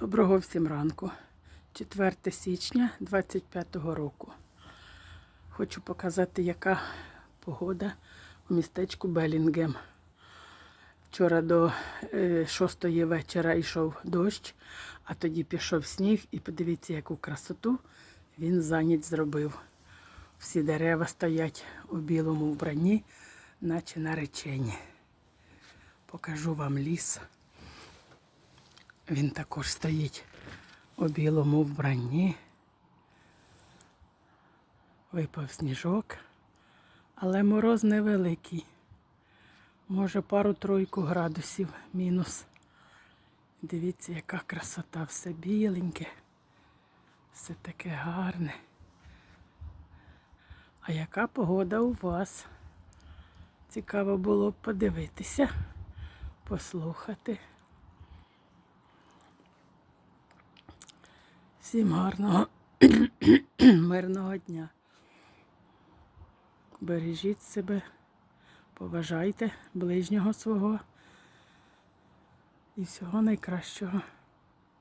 Доброго всім ранку. 4 січня 25 року. Хочу показати, яка погода у містечку Белінгем. Вчора до 6 вечора йшов дощ, а тоді пішов сніг, і подивіться, яку красоту він за ніч зробив. Всі дерева стоять у білому вбранні, наче наречені. Покажу вам ліс. Він також стоїть у білому вбранні. Випав сніжок, але мороз невеликий. Може пару-тройку градусів мінус. Дивіться, яка красота, все біленьке, все таке гарне. А яка погода у вас? Цікаво було б подивитися, послухати. Всім гарного мирного дня. Бережіть себе, поважайте ближнього свого і всього найкращого.